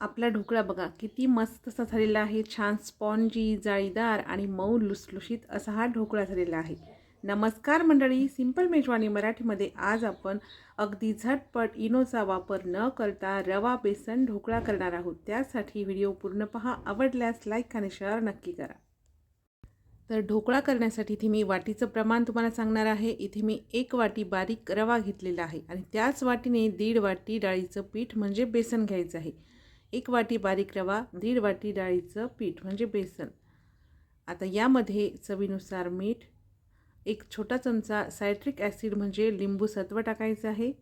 आपला ढोकळा बघा किती मस्त असा झालेला आहे. छान स्पॉन्जी जाळीदार आणि मऊ लुसलुशीत असा हा ढोकळा झालेला आहे. नमस्कार मंडळी सिंपल मेजवानी मराठीमध्ये आज आपण अगदी झटपट इनोचा वापर न करता रवा बेसन ढोकळा करणार आहोत. त्यासाठी व्हिडिओ पूर्ण पहा आवडल्यास लाईक आणि शेअर नक्की करा. तर ढोकळा करण्यासाठी इथे मी वाटीचं प्रमाण तुम्हाला सांगणार आहे. इथे मी एक वाटी बारीक रवा घेतलेला आहे आणि त्याच वाटीने दीड वाटी डाळीचं पीठ म्हणजे बेसन घ्यायचं आहे. एक वाटी बारीक रवा दीड वाटी डाळीचं पीठ म्हणजे बेसन. आता यामध्ये चवीनुसार मीठ एक छोटा चमचा सायट्रिक ॲसिड म्हणजे लिंबू सत्व टाकायचं आहे.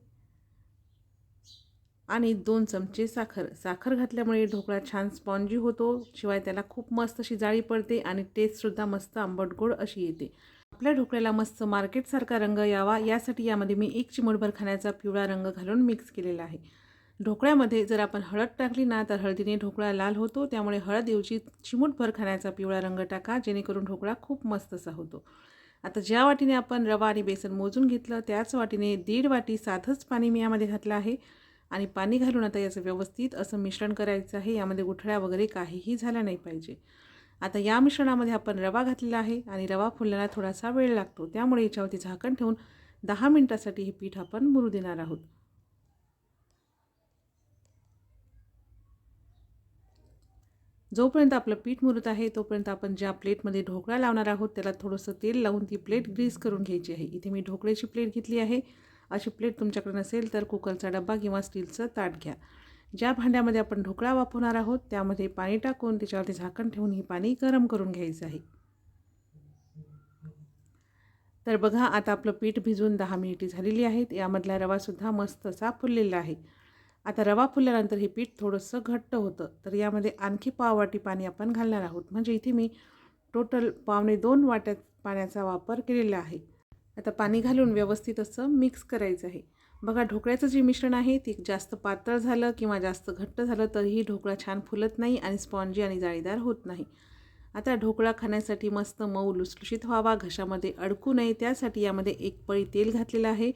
आणि दोन चमचे साखर. साखर घातल्यामुळे ढोकळा छान स्पॉन्जी होतो शिवाय त्याला खूप मस्त अशी जाळी पडते आणि टेस्टसुद्धा मस्त आंबट गोड अशी येते. आपल्या ढोकळ्याला मस्त मार्केटसारखा रंग यावा यासाठी यामध्ये मी एक चिमूटभर खाण्याचा पिवळा रंग घालून मिक्स केलेला आहे. ढोकळ्यामध्ये जर आपण हळद टाकली ना तर हळदीने ढोकळा लाल होतो. त्यामुळे हळद ऐवजी चिमूटभर खाण्याचा पिवळा रंग टाका जेणेकरून ढोकळा खूप मस्त असा होतो. आता ज्या वाटीने आपण रवा आणि बेसन मोजून घेतलं त्याच वाटीने दीड वाटी साधंच पाणी मी यामध्ये घातलं आहे. आणि पाणी घालून आता याचं व्यवस्थित असं मिश्रण करायचं आहे. यामध्ये गुठळ्या वगैरे काहीही झाल्या नाही पाहिजे. आता या मिश्रणामध्ये आपण रवा घातलेला आहे आणि रवा फुलण्याला थोडासा वेळ लागतो. त्यामुळे याच्यावरती झाकण ठेवून दहा मिनटासाठी हे पीठ आपण मुरू देणार आहोत. जोपर्यंत आपलं पीठ मुरत आहे तोपर्यंत आपण ज्या प्लेटमध्ये ढोकळा लावणार आहोत त्याला थोडंसं तेल लावून ती प्लेट ग्रीस करून घ्यायची आहे. इथे मी ढोकळ्याची प्लेट घेतली आहे. अशी प्लेट तुमच्याकडे नसेल तर कुकरचा डब्बा किंवा स्टीलचं ताट घ्या. ज्या भांड्यामध्ये आपण ढोकळा वापरणार आहोत त्यामध्ये पाणी टाकून त्याच्यावरती झाकण ठेवून हे पाणी गरम करून घ्यायचं आहे. तर बघा आता आपलं पीठ भिजून दहा मिनिटे झालेली आहेत. यामधला रवासुद्धा मस्त असा फुललेला आहे. आता रवा फुलल्यानंतर हे पीठ थोडंसं घट्ट होतं. तर यामध्ये आणखी पाव वाटी पाणी आपण घालणार आहोत. म्हणजे इथे मी टोटल पावणे दोन वाट्यात पाण्याचा वापर केलेला आहे. आता पाणी घालून व्यवस्थित असं मिक्स करायचं आहे. बघा ढोकळ्याचं जे मिश्रण आहे ते जास्त पातळ झालं किंवा जास्त घट्ट झालं तरीही ढोकळा छान फुलत नाही आणि स्पॉन्जी आणि जाळीदार होत नाही. आता ढोकळा खाण्यासाठी मस्त मऊ लुसलुशीत व्हावा. घशामध्ये अडकू नये. त्यासाठी यामध्ये एक पळी तेल घातलेलं आहे.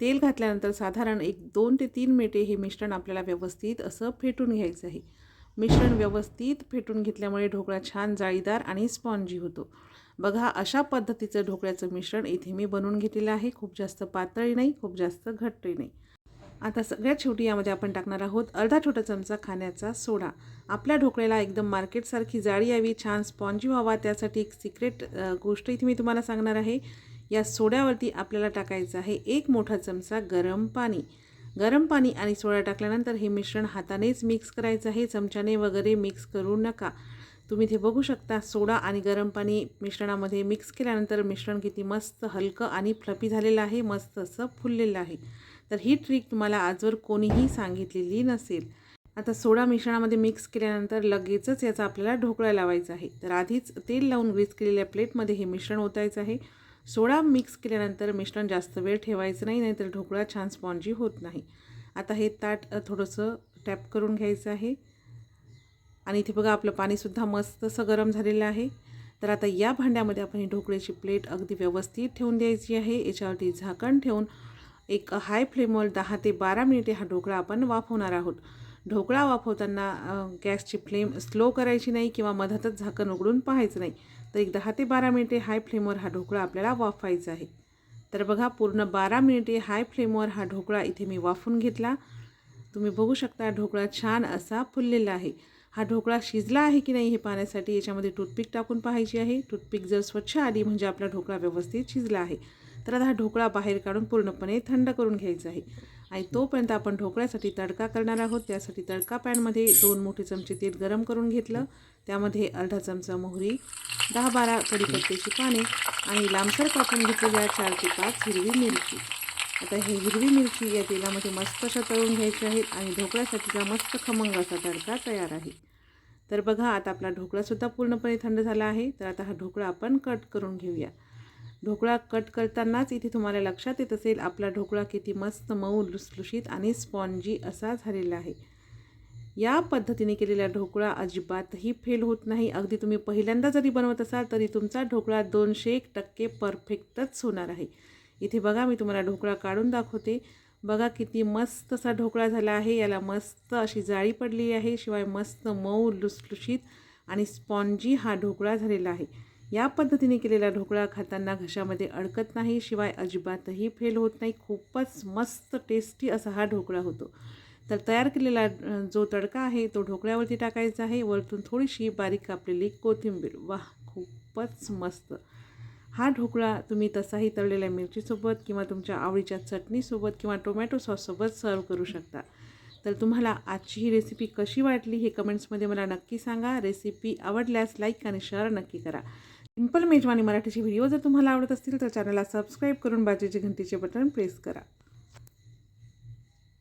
तेल घातल्यानंतर साधारण एक दोन ते तीन मिनिटे हे मिश्रण आपल्याला व्यवस्थित असं फेटून घ्यायचं आहे. मिश्रण व्यवस्थित फेटून घेतल्यामुळे ढोकळा छान जाळीदार आणि स्पॉन्जी होतो. बघा अशा पद्धतीचं ढोकळ्याचं मिश्रण इथे मी बनवून घेतलेलं आहे. खूप जास्त पातळी नाही खूप जास्त घट्टही नाही. आता सगळ्यात शेवटी यामध्ये आपण टाकणार आहोत अर्धा छोटा चमचा खाण्याचा सोडा. आपल्या ढोकळ्याला एकदम मार्केटसारखी जाळी यावी छान स्पॉन्जी व्हावा त्यासाठी एक सिक्रेट गोष्ट इथे मी तुम्हाला सांगणार आहे. या सोड्यावरती आपल्याला टाकायचं आहे एक मोठा चमचा गरम पाणी. गरम पाणी आणि सोडा टाकल्यानंतर हे मिश्रण हातानेच मिक्स करायचं आहे. चमच्याने वगैरे मिक्स करू नका. तुम्ही इथे बघू शकता सोडा आणि गरम पाणी मिश्रणामध्ये मिक्स केल्यानंतर मिश्रण किती मस्त हलकं आणि फ्लपी झालेलं आहे मस्त असं फुललेलं आहे. तर ही ट्रिक तुम्हाला आजवर कोणीही सांगितलेली नसेल. आता सोडा मिश्रणामध्ये मिक्स केल्यानंतर लगेचच याचा आपल्याला ढोकळा लावायचा आहे. तर आधीच तेल लावून ग्रीस केलेल्या प्लेटमध्ये हे मिश्रण ओतायचं आहे. सोडा मिक्स केल्यानंतर मिश्रण जास्त वेळ ठेवायचं नाही नाहीतर ढोकळा छान स्पॉन्जी होत नाही. आता हे ताट थोडंसं टॅप करून घ्यायचं आहे. आणि इथे बघा आपलं पाणीसुद्धा मस्त असं गरम झालेलं आहे. तर आता या भांड्यामध्ये आपण ही ढोकळ्याची प्लेट अगदी व्यवस्थित ठेवून द्यायची आहे. याच्यावरती झाकण ठेवून एक हाय फ्लेमवर दहा ते बारा मिनिटे हा ढोकळा आपण वाफवणार आहोत. ढोकळा वाफवताना गॅसची फ्लेम स्लो करायची नाही किंवा मधातच झाकण उघडून पाहायचं नाही तर एक दहा ते बारा मिनिटे हाय फ्लेमवर हा ढोकळा आपल्याला वाफवायचा आहे. तर बघा पूर्ण बारा मिनिटे हाय फ्लेमवर हा ढोकळा इथे मी वाफून घेतला. तुम्ही बघू शकता ढोकळा छान असा फुललेला आहे. हा ढोकळा शिजला आहे की नाही हे पाहण्यासाठी याच्यामध्ये टूथपिक टाकून पाहायची आहे. टूथपिक जर स्वच्छ आली म्हणजे आपला ढोकळा व्यवस्थित शिजला आहे. तर आता हा ढोकळा बाहेर काढून पूर्णपणे थंड करून घ्यायचा आहे. आणि तोपर्यंत आपण ढोकळ्यासाठी तडका करणार आहोत. त्यासाठी तडका पॅनमध्ये दोन मोठे चमचे तेल गरम करून घेतलं. त्यामध्ये अर्धा चमचा मोहरी दहा बारा कढीपत्त्याची पाने आणि लांबसर कापून घेतलेल्या चार ते पाच हिरवी मिरची. आता हे हिरवी मिरची या तेलामध्ये मस्त अशा तळून घ्यायची आहेत आणि ढोकळ्यासाठीचा मस्त खमंग असा तडका तयार आहे. तर बघा आता आपला ढोकळासुद्धा पूर्णपणे थंड झाला आहे. तर आता हा ढोकळा आपण कट करून घेऊया. ढोकळा कट करतानाच इथे तुम्हाला लक्षात येत असेल आपला ढोकळा किती मस्त मऊ लुसलुशीत आणि स्पॉन्जी असा झालेला आहे. या पद्धतीने केलेला ढोकळा अजिबातही फेल होत नाही. अगदी तुम्ही पहिल्यांदा जरी बनवत असाल तरी तुमचा ढोकळा दोनशे एक टक्के परफेक्टच होणार आहे. इथे बघा मी तुम्हाला ढोकळा काढून दाखवते. बघा किती मस्त असा ढोकळा झाला आहे. याला मस्त अशी जाळी पडली आहे. शिवाय मस्त मऊ लुसलुशीत आणि स्पॉन्जी हा ढोकळा झालेला आहे. या पद्धतीने केलेला ढोकळा खाताना घशामध्ये अडकत नाही शिवाय अजिबातही फेल होत नाही. खूपच मस्त टेस्टी असा हा ढोकळा होतो. तर तयार केलेला जो तडका आहे तो ढोकळ्यावरती टाकायचा आहे. वरतून थोडीशी बारीक कापलेली कोथिंबीर. वाह! खूपच मस्त. हा ढोकळा तुम्ही तसाही तळलेल्या मिरचीसोबत किंवा तुमच्या आवडीच्या चटणीसोबत किंवा टोमॅटो सॉससोबत सर्व करू शकता. तर तुम्हाला आजची ही रेसिपी कशी वाटली हे कमेंट्समध्ये मला नक्की सांगा. रेसिपी आवडल्यास लाईक आणि शेअर नक्की करा. सिंपल मेजवानी मराठीचे व्हिडिओ जर तुम्हाला आवडत असतील तर चॅनलला सबस्क्राईब करून बाजूचे घंटीचे बटन प्रेस करा.